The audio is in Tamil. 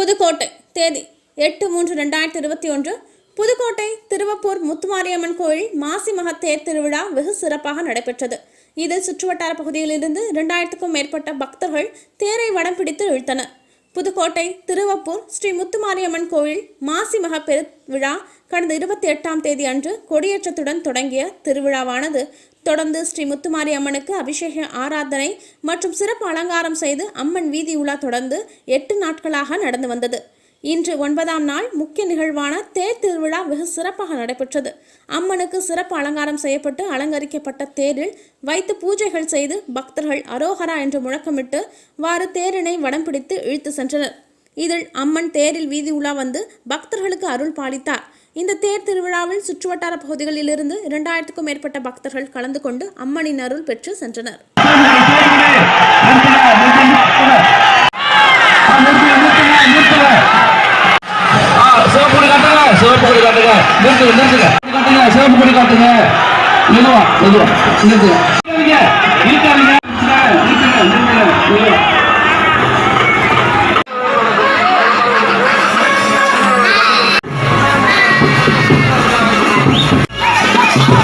புதுக்கோட்டை தேதி எட்டு மூன்று ரெண்டாயிரத்தி இருபத்தி ஒன்று. புதுக்கோட்டை திருவப்பூர் முத்துமாரியம்மன் கோயில் மாசி மகத்தேர் திருவிழா வெகு சிறப்பாக நடைபெற்றது. இதில் சுற்றுவட்டார பகுதியிலிருந்து இரண்டாயிரத்துக்கும் மேற்பட்ட பக்தர்கள் தேரை வடம் பிடித்து இழுத்தனர். புதுக்கோட்டை திருவப்பூர் ஸ்ரீ முத்துமாரியம்மன் கோயில் மாசி மகப்பெரு விழா கடந்த இருபத்தி எட்டாம் தேதி அன்று கொடியேற்றத்துடன் தொடங்கிய திருவிழாவானது தொடர்ந்து ஸ்ரீ முத்துமாரி அம்மனுக்கு அபிஷேக ஆராதனை மற்றும் சிறப்பு அலங்காரம் செய்து அம்மன் வீதி உலா தொடர்ந்து எட்டு நாட்களாக நடந்து வந்தது. இன்று ஒன்பதாம் நாள் முக்கிய நிகழ்வான தேர் திருவிழா வெகு சிறப்பாக நடைபெற்றது. அம்மனுக்கு சிறப்பு அலங்காரம் செய்யப்பட்டு அலங்கரிக்கப்பட்ட தேரில் வைத்து பூஜைகள் செய்து பக்தர்கள் அரோகரா என்று முழக்கமிட்டு வாறு தேரினை வடம் பிடித்து இழுத்து சென்றனர். இதில் அம்மன் தேரில் வீதி உலா வந்து பக்தர்களுக்கு அருள் பாலித்தார். இந்த தேர் திருவிழாவில் சுற்றுவட்டார பகுதிகளிலிருந்து இரண்டாயிரத்துக்கும் மேற்பட்ட பக்தர்கள் கலந்து கொண்டு அம்மனின் அருள் பெற்று சென்றனர். நிறுத்துங்க கொடி காட்டுங்க சிவப்பு கொடி காட்டுங்க. நிறுத்துங்க நிறுத்துங்க. காட்டுங்க சிவப்பு கொடி காட்டுங்க. மெதுவா மெதுவா நிறுத்துங்க.